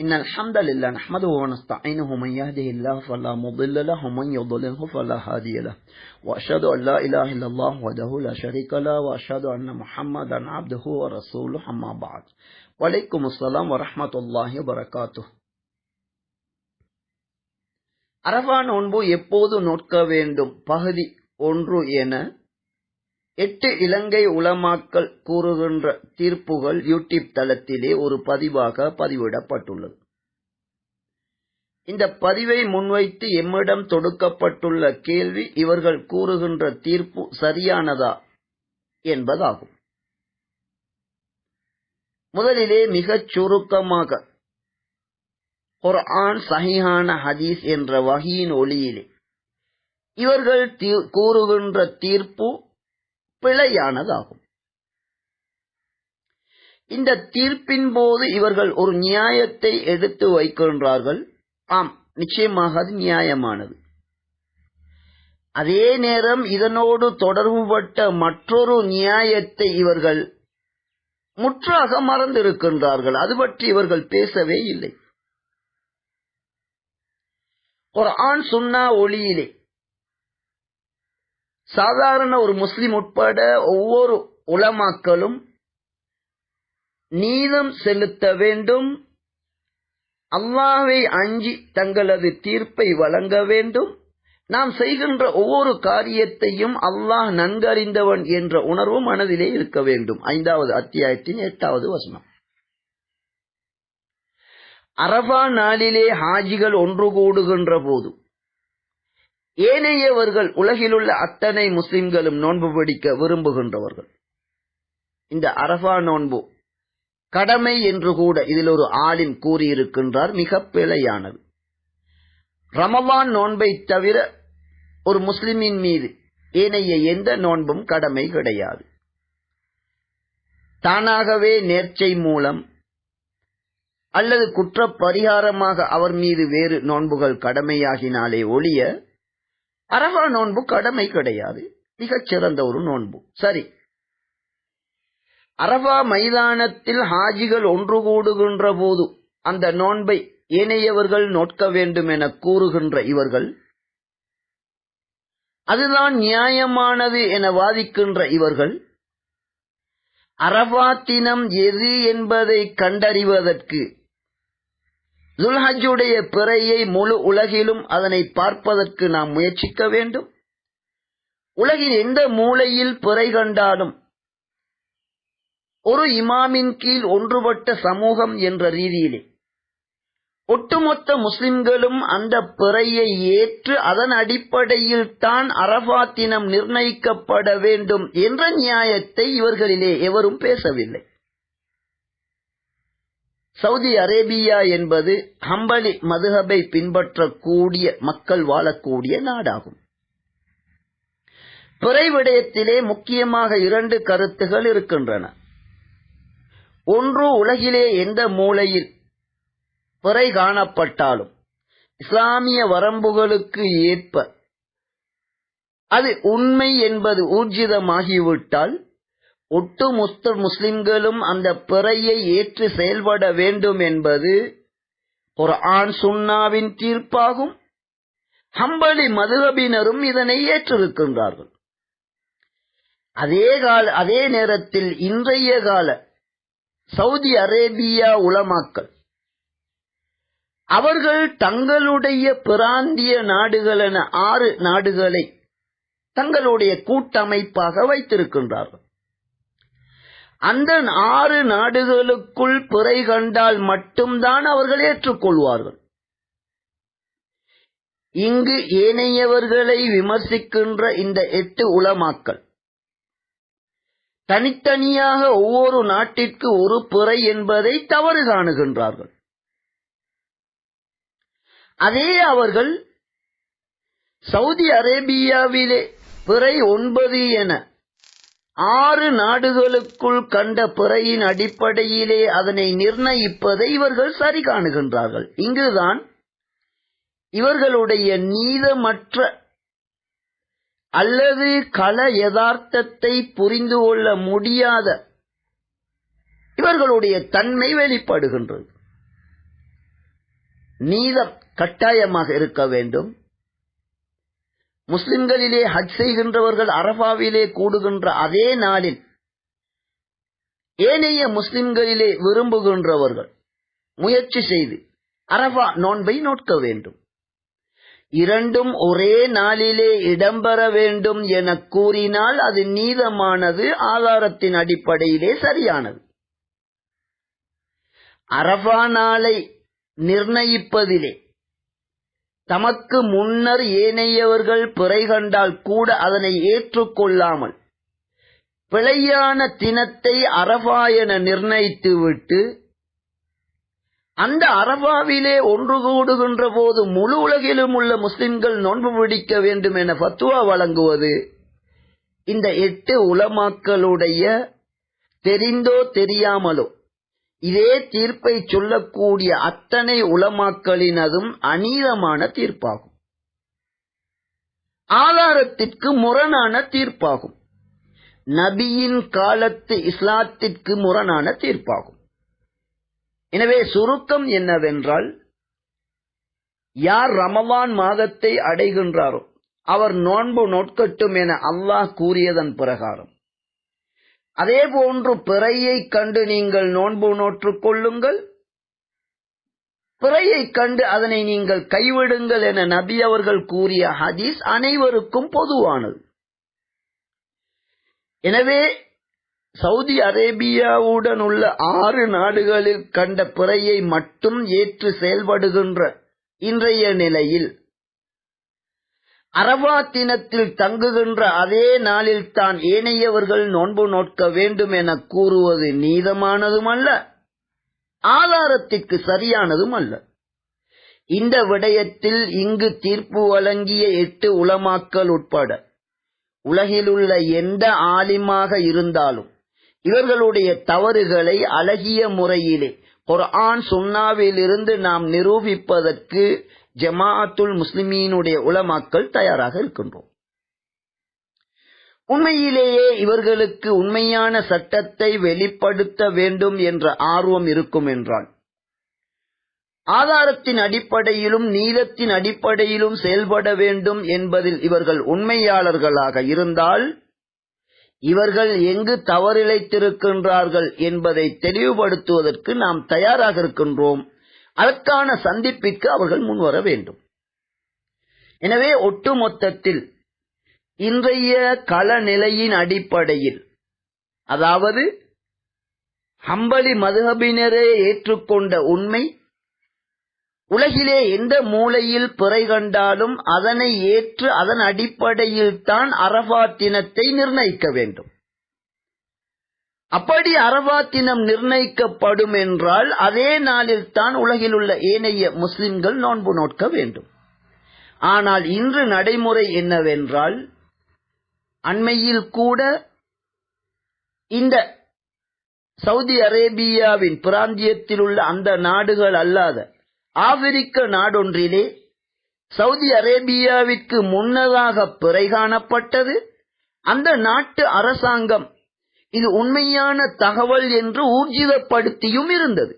إن الحمد لله نحمده ونستعينه من يهده الله فلا مضل له ومن يضلله فلا هادي له. وأشهد أن لا إله إلا الله وحده لا شريك له وأشهد أن محمدا عبده ورسوله أما بعد. وعليكم السلام ورحمة الله وبركاته. அரபா நோன்பு எப்போது நோட்க வேண்டும் பகுதி ஒன்று என எட்டு இலங்கை உலமாக்கள் கூறுகின்ற தீர்ப்புகள் யூடியூப் தளத்திலே ஒரு பதிவாக பதிவிடப்பட்டுள்ளது. இந்த பதிவை முன்வைத்து எம்மிடம் தொடுக்கப்பட்டுள்ள கேள்வி இவர்கள் கூறுகின்ற தீர்ப்பு சரியானதா என்பதாகும். முதலிலே மிகச் சுருக்கமாக குர்ஆன் சஹிஹான ஹதீஸ் என்ற வகையின் ஒளியிலே இவர்கள் கூறுகின்ற தீர்ப்பு பிழையானதாகும். இந்த தீர்ப்பின் போது இவர்கள் ஒரு நியாயத்தை எடுத்து வைக்கின்றார்கள். ஆம் நிச்சயமாக அது நியாயமானது. அதே நேரம் இதனோடு தொடர்புபட்ட மற்றொரு நியாயத்தை இவர்கள் முற்றாக மறந்திருக்கின்றார்கள். அது பற்றி இவர்கள் பேசவே இல்லை. ஒரு ஆண் சுன்னா ஒளியிலே சாதாரண ஒரு முஸ்லிம் உட்பட ஒவ்வொரு உலமாக்களும் நீதம் செலுத்த வேண்டும் அல்லாவை அஞ்சி தங்களது தீர்ப்பை வழங்க வேண்டும். நாம் செய்கின்ற ஒவ்வொரு காரியத்தையும் அல்லாஹ் நன்கறிந்தவன் என்ற உணர்வு மனதிலே இருக்க வேண்டும். ஐந்தாவது அத்தியாயத்தின் எட்டாவது வசனம். அரபா நாளிலே ஹாஜிகள் ஒன்று கூடுகின்ற போது ஏனையவர்கள் உலகிலுள்ள அத்தனை முஸ்லிம்களும் நோன்பு பிடிக்க விரும்புகின்றவர்கள். இந்த அரபா நோன்பு கடமை என்று கூட இதில் ஒரு ஆளின் கூறியிருக்கின்றார் மிக பிழையானது. ரமவான் நோன்பை தவிர ஒரு முஸ்லிமின் மீது ஏனைய எந்த நோன்பும் கடமை கிடையாது. தானாகவே நேர்ச்சை மூலம் அல்லது குற்ற பரிகாரமாக அவர் மீது வேறு நோன்புகள் கடமையாகினாலே ஒழிய அரபா நோன்பு கடமை கிடையாது. மிகச் சிறந்த ஒரு நோன்பு. சரி. அரபா மைதானத்தில் ஹாஜிகள் ஒன்று கூடுகின்ற போது அந்த நோன்பை ஏனையவர்கள் நோட்க வேண்டும் என கூறுகின்ற இவர்கள் அதுதான் நியாயமானது என வாதிக்கின்ற இவர்கள் அரபா தினம் எது என்பதை கண்டறிவதற்கு துல்ஹஜுடைய பிறையை முழு உலகிலும் அதனை பார்ப்பதற்கு நாம் முயற்சிக்க வேண்டும். உலகின் எந்த மூலையில் பிறை கண்டாலும் ஒரு இமாமின் கீழ் ஒன்றுபட்ட சமூகம் என்ற ரீதியிலே ஒட்டுமொத்த முஸ்லிம்களும் அந்த பிறையை ஏற்று அதன் அடிப்படையில் தான் அரபாத்தினம் நிர்ணயிக்கப்பட வேண்டும் என்ற நியாயத்தை இவர்களிலே எவரும் பேசவில்லை. சவுதி அரேபியா என்பது ஹம்பலி மதுஹபை பின்பற்றக்கூடிய மக்கள் வாழக்கூடிய நாடாகும். பிறை விடயத்திலே முக்கியமாக இரண்டு கருத்துகள் இருக்கின்றன. ஒன்று உலகிலே எந்த மூலையில் பிறை காணப்பட்டாலும் இஸ்லாமிய வரம்புகளுக்கு ஏற்ப அது உண்மை என்பது ஊர்ஜிதமாகிவிட்டால் ஒட்டு முஸ்லிம்களும் அந்த பிறையை ஏற்று செயல்பட வேண்டும் என்பது ஒரு ஆண் சுண்ணாவின் தீர்ப்பாகும். ஹம்பலி மதுரபினரும் இதனை ஏற்றிருக்கின்றார்கள். அதே கால அதே நேரத்தில் இன்றைய கால சவுதி அரேபியா உலமாக்கள் அவர்கள் தங்களுடைய பிராந்திய நாடுகள் என ஆறு நாடுகளை தங்களுடைய கூட்டமைப்பாக வைத்திருக்கின்றார்கள். அந்த ஆறு நாடுகளுக்குள் பிறை கண்டால் மட்டும்தான் அவர்கள் ஏற்றுக்கொள்வார்கள். இங்கு ஏனையவர்களை விமர்சிக்கின்ற இந்த எட்டு உலமாக்கள் தனித்தனியாக ஒவ்வொரு நாட்டிற்கு ஒரு பிறை என்பதை தவறு காணுகின்றார்கள். அதே அவர்கள் சவுதி அரேபியாவிலே பிறை ஒன்பது என ஆறு நாடுகளுக்குள் கண்ட பிறையின் அடிப்படையிலே அதனை நிர்ணயிப்பதை இவர்கள் சரி காணுகின்றார்கள். இங்குதான் இவர்களுடைய நீதமற்ற அல்லது கள யதார்த்தத்தை புரிந்து கொள்ள முடியாத இவர்களுடைய தன்மை வெளிப்படுகின்றது. நீதம் கட்டாயமாக இருக்க வேண்டும். முஸ்லிம்களிலே ஹஜ் செய்கின்றவர்கள் அரபாவிலே கூடுகின்ற அதே நாளில் ஏனைய முஸ்லிம்களிலே விரும்புகின்றவர்கள் முயற்சி செய்து அரபா நோன்பை நோட்க வேண்டும். இரண்டும் ஒரே நாளிலே இடம்பெற வேண்டும் என கூறினால் அது நீதமானது ஆதாரத்தின் அடிப்படையிலே சரியானது. அரபா நாளை நிர்ணயிப்பதிலே தமக்கு முன்னர் ஏனையவர்கள் பிறை கண்டால் கூட அதனை ஏற்றுக்கொள்ளாமல் பிழையான தினத்தை அரபா என நிர்ணயித்துவிட்டு அந்த அரபாவிலே ஒன்று கூடுகின்ற போது முழு உலகிலும் உள்ள முஸ்லிம்கள் நோன்பு பிடிக்க வேண்டும் என பத்துவா வழங்குவது இந்த எட்டு உலமாக்களுடைய தெரிந்தோ தெரியாமலோ இதே தீர்ப்பை சொல்லக்கூடிய அத்தனை உலமாக்களினதும் அநீதமான தீர்ப்பாகும். ஆதாரத்திற்கு முரணான தீர்ப்பாகும். நபியின் காலத்து இஸ்லாத்திற்கு முரணான தீர்ப்பாகும். எனவே சுருக்கம் என்னவென்றால் யார் ரமவான் மாதத்தை அடைகின்றாரோ அவர் நோன்பு நோட்கட்டும் என அல்லாஹ் கூறியதன் பிரகாரம். அதே போன்று பிறையைக் கண்டு நீங்கள் நோன்பு நோற்றுக் கொள்ளுங்கள். பிறையைக் கண்டு அதனை நீங்கள் கைவிடுங்கள் என நபி அவர்கள் கூறிய ஹதீஸ் அனைவருக்கும் பொதுவானது. எனவே சவுதி அரேபியாவுடன் உள்ள ஆறு நாடுகளில் கண்ட பிறையை மட்டும் ஏற்று செயல்படுகின்ற இன்றைய நிலையில் அரபா தினத்தில் தங்குகின்ற அதே நாளில் தான் ஏனையவர்கள் நோன்பு நோட்க வேண்டும் என கூறுவது நீதமானதும் அல்ல ஆதாரத்திற்கு சரியானதும் அல்ல இந்த விடயத்தில் இங்கு தீர்ப்பு வழங்கிய எட்டு உளமாக்கல் உட்பட உலகிலுள்ள எந்த ஆலிமாக இருந்தாலும் இவர்களுடைய தவறுகளை அழகிய முறையிலே குர்ஆன் சுன்னாவிலிருந்து நாம் நிரூபிப்பதற்கு ஜமாஅத்துல் முஸ்லிமீனுடைய உலமாக்கள் தயாராக இருக்கின்றோம். உண்மையிலேயே இவர்களுக்கு உண்மையான சட்டத்தை வெளிப்படுத்த வேண்டும் என்ற ஆர்வம் இருக்கும் என்றால் ஆதாரத்தின் அடிப்படையிலும் நீதத்தின் அடிப்படையிலும் செயல்பட வேண்டும் என்பதில் இவர்கள் உண்மையாளர்களாக இருந்தால் இவர்கள் எங்கு தவறிழைத்திருக்கின்றார்கள் என்பதை தெளிவுபடுத்துவதற்கு நாம் தயாராக இருக்கின்றோம். அதற்கான சந்திப்பிற்கு அவர்கள் முன்வர வேண்டும். எனவே ஒட்டுமொத்தத்தில் இன்றைய களநிலையின் அடிப்படையில் அதாவது ஹம்பலி மதுகபினரே ஏற்றுக்கொண்ட உண்மை உலகிலே எந்த மூலையில் பிறை கண்டாலும் அதனை ஏற்று அதன் அடிப்படையில் தான் அரபாத்தினத்தை நிர்ணயிக்க வேண்டும். அப்படி அரபா தினம் நிர்ணயிக்கப்படும் என்றால் அதே நாளில் தான் உலகில் உள்ள ஏனைய முஸ்லிம்கள் நோன்பு நோட்க வேண்டும். ஆனால் இன்று நடைமுறை என்னவென்றால் அண்மையில் கூட இந்த சவுதி அரேபியாவின் பிராந்தியத்தில் உள்ள அந்த நாடுகள் அல்லாத ஆப்பிரிக்க நாடொன்றிலே சவுதி அரேபியாவிற்கு முன்னதாக பிறை காணப்பட்டது அந்த நாட்டு அரசாங்கம் இது உண்மையான தகவல் என்று ஊர்ஜிதப்படுத்தியும் இருந்தது.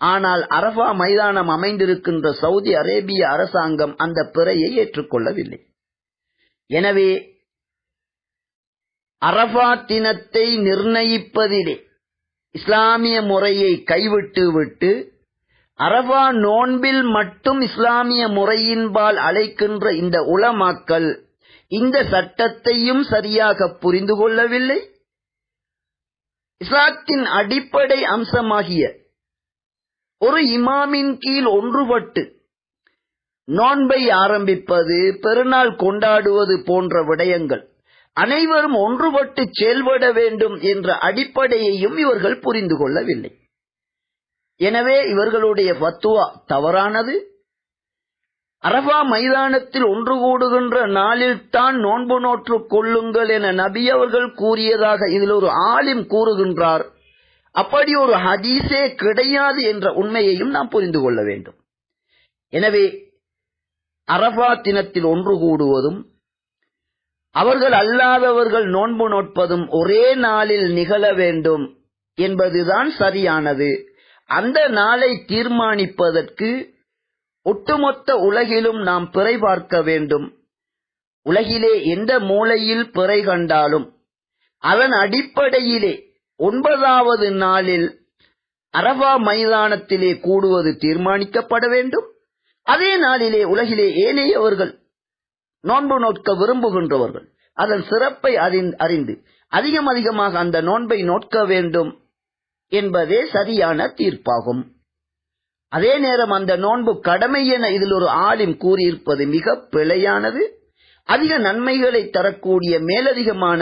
ஆனால் அரபா மைதானம் அமைந்திருக்கின்ற சவுதி அரேபிய அரசாங்கம் அந்த பிறையை ஏற்றுக்கொள்ளவில்லை. எனவே அரபா தினத்தை நிர்ணயிப்பதிலே இஸ்லாமிய முறையை கைவிட்டு விட்டு அரபா நோன்பில் மட்டும் இஸ்லாமிய முறையின்பால் அழைக்கின்ற இந்த உலமாக்கள் இந்த சட்டத்தையும் சரியாக புரிந்து கொள்ளவில்லை. இஸ்லாத்தின் அடிப்படை அம்சமாகிய ஒரு இமாமின் கீழ் ஒன்றுபட்டு நோன்பை ஆரம்பிப்பது பெருநாள் கொண்டாடுவது போன்ற விடயங்கள் அனைவரும் ஒன்றுபட்டு செயல்பட வேண்டும் என்ற அடிப்படையையும் இவர்கள் புரிந்து கொள்ளவில்லை. எனவே இவர்களுடைய பத்துவா தவறானது அரபா மைதானத்தில் ஒன்று கூடுகின்ற நாளில் தான் நோன்பு நோற்று கொள்ளுங்கள் என நபி அவர்கள் கூறியதாக இதில் ஒரு ஆலிம் கூறுகின்றார். அப்படி ஒரு ஹதீஸே கிடையாது என்ற உண்மையையும் நாம் புரிந்து கொள்ள வேண்டும். எனவே அரபா தினத்தில் ஒன்று கூடுவதும் அவர்கள் அல்லாதவர்கள் நோன்பு நோட்பதும் ஒரே நாளில் நிகழ வேண்டும் என்பதுதான் சரியானது. அந்த நாளை தீர்மானிப்பதற்கு ஒட்டுமொத்த உலகிலும் நாம் பிறை பார்க்க வேண்டும். உலகிலே எந்த மூலையில் பிறை கண்டாலும் அதன் அடிப்படையிலே ஒன்பதாவது நாளில் அரபா மைதானத்திலே கூடுவது தீர்மானிக்கப்பட வேண்டும். அதே நாளிலே உலகிலே ஏனையவர்கள் நோன்பு நோட்க விரும்புகின்றவர்கள் அதன் சிறப்பை அறிந்து அதிகம் அதிகமாக அந்த நோன்பை நோட்க வேண்டும் என்பதே சரியான தீர்ப்பாகும். அதே நேரம் அந்த நோன்பு கடமை என இதில் ஒரு ஆலிம் கூறியிருப்பது மிக பிழையானது. அதிக நன்மைகளை தரக்கூடிய மேலதிகமான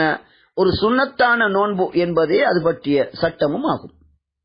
ஒரு சுண்ணத்தான நோன்பு என்பதே அது பற்றிய சட்டமும் ஆகும்.